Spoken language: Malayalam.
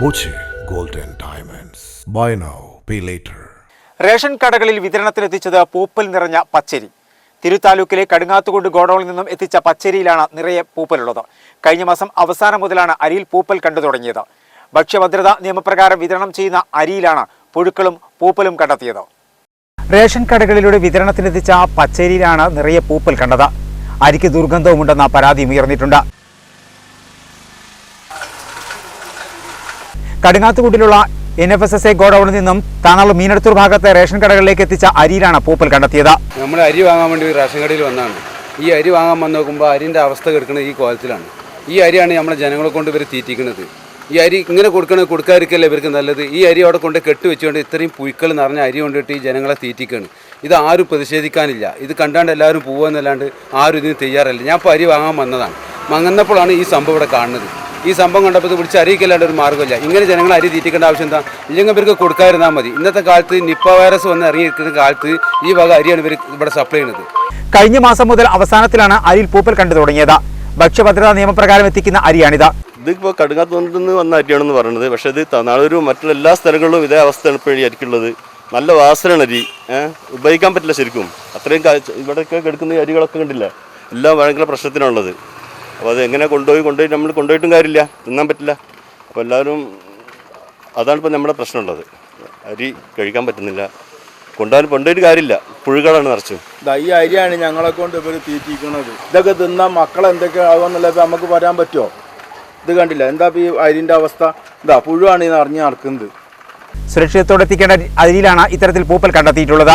Boche Golden Diamonds buy now pay later ration കടകളിൽ വിതരണത്തിനെത്തിച്ചത് പൂപ്പൽ നിറഞ്ഞ പച്ചരി. തിരുത്താലൂക്കിലെ കടുങ്ങാത്തുകൊണ്ട് ഗോഡൌണിൽ നിന്നും എത്തിച്ച പച്ചരിയിലാണ് നിറയെ പൂപ്പലുള്ളത്. കഴിഞ്ഞ മാസം അവസാനം മുതലാണ് അരിയിൽ പൂപ്പൽ കണ്ടു തുടങ്ങിയത്. ഭക്ഷ്യഭദ്രതാ നിയമപ്രകാരം വിതരണം ചെയ്യുന്ന അരിയിലാണ് പുഴുക്കളും പൂപ്പലും കണ്ടെത്തിയത്. റേഷൻ കടകളിലൂടെ വിതരണത്തിനെത്തിച്ച പച്ചരിയിലാണ് നിറയെ പൂപ്പൽ കണ്ടത്. അരിക്ക് ദുർഗന്ധവുമുണ്ടെന്ന പരാതിയും ഉയർന്നിട്ടുണ്ട്. കടുങ്ങാത്തുകൂട്ടിലുള്ള N F S S A ഗോഡൌണിൽ നിന്നും താനാളു മീനടത്തൂർ ഭാഗത്തെ റേഷൻ കടകളിലേക്ക് എത്തിച്ച അരിയിലാണ് പൂപ്പൽ കണ്ടെത്തിയത്. നമ്മൾ അരി വാങ്ങാൻ വേണ്ടി ഒരു റേഷൻ കടയിൽ വന്നതാണ്. ഈ അരി വാങ്ങാൻ വന്ന് നോക്കുമ്പോൾ അരിന്റെ അവസ്ഥ കിടക്കുന്നത് ഈ കോലത്തിലാണ്. ഈ അരിയാണ് നമ്മളെ ജനങ്ങളെ കൊണ്ട് ഇവർ തീറ്റിക്കുന്നത് ഈ അരി ഇങ്ങനെ കൊടുക്കണത് കൊടുക്കാതിരിക്കല്ലേ ഇവർക്ക് നല്ലത്? ഈ അരി അവിടെ കൊണ്ട് കെട്ടി വെച്ചുകൊണ്ട് ഇത്രയും പുഴുക്കൾ നിറഞ്ഞ അരി കൊണ്ടിട്ട് ഈ ജനങ്ങളെ തീറ്റിക്കാണ്. ഇത് ആരും പ്രതിഷേധിക്കാനില്ല. ഇത് കണ്ടാണ്ട് എല്ലാവരും പോകുമെന്നല്ലാണ്ട് ആരും ഇതിന് തയ്യാറല്ല. ഞാൻ ഇപ്പോൾ അരി വാങ്ങാൻ വന്നതാണ്. വാങ്ങുന്നപ്പോഴാണ് ഈ സംഭവം ഇവിടെ കാണുന്നത്. ഈ സംഭവം കണ്ടപ്പോൾ ഇത് വിളിച്ച് അറിയിക്കല്ലാണ്ട് ഒരു മാർഗമില്ല. ഇങ്ങനെ ജനങ്ങൾ അരി തീറ്റിക്കേണ്ട ആവശ്യം എന്താ? ഇല്ലെങ്കിൽ ഇവർക്ക് കൊടുക്കാതിരുന്നാൽ മതി. ഇന്നത്തെ കാലത്ത് നിപ്പ വൈറസ് വന്ന് ഇറങ്ങിയിരിക്കുന്ന കാലത്ത് ഈ വക അരിയാണ് ഇവർ ഇവിടെ സപ്ലൈ ചെയ്യുന്നത്. കഴിഞ്ഞ മാസം മുതൽ അവസാനത്തിലാണ് അരിയിൽ പൂപ്പൽ കണ്ടു തുടങ്ങിയത്. ഭക്ഷ്യഭദ്രതാ നിയമപ്രകാരം എത്തിക്കുന്ന അരിയാണിത്. ഇതിപ്പോൾ കടുങ്ങാത്ത നിന്ന് വന്ന അരിയാണെന്ന് പറയുന്നത് പക്ഷേ ഇത് തമിഴ്നാടൊരു മറ്റുള്ള എല്ലാ സ്ഥലങ്ങളിലും ഇതേ അവസ്ഥയാണ് ഇപ്പോൾ അരിക്കുള്ളത്. നല്ല വാസനാണ് അരി. ഏഹ് ഉപയോഗിക്കാൻ പറ്റില്ല ശരിക്കും. അത്രയും ഇവിടെയൊക്കെ കിടക്കുന്ന അരികളൊക്കെ കണ്ടില്ല? എല്ലാം ഭയങ്കര പ്രശ്നത്തിനുള്ളത് അപ്പോൾ അത് എങ്ങനെ കൊണ്ടുപോയി കൊണ്ടുപോയി നമ്മൾ കൊണ്ടുപോയിട്ടും കാര്യമില്ല. തിന്നാൻ പറ്റില്ല. അപ്പോൾ എല്ലാവരും അതാണ് ഇപ്പോൾ നമ്മുടെ പ്രശ്നമുള്ളത്. അരി കഴിക്കാൻ പറ്റുന്നില്ല. കൊണ്ടുപോകാൻ കൊണ്ടുപോയിട്ട് കാര്യമില്ല. പുഴുകളാണ് നിറച്ചു. ദാ ഈ അരിയാണ് ഞങ്ങളെ കൊണ്ട് ഇവർ തീറ്റിക്കുന്നത് ഇതൊക്കെ തിന്നാൽ മക്കൾ എന്തൊക്കെ ആകുമെന്നുള്ള ഇപ്പം നമുക്ക് പറയാൻ പറ്റുമോ? ഇത് കണ്ടില്ല? എന്താ ഈ അരിന്റെ അവസ്ഥ? ഇതാ പുഴുവാണ് ഈ നിറഞ്ഞ് നടക്കുന്നത്. സുരക്ഷിതത്തോടെ എത്തിക്കേണ്ട അരിയിലാണ് ഇത്തരത്തിൽ പൂപ്പൽ കണ്ടെത്തിയിട്ടുള്ളത്.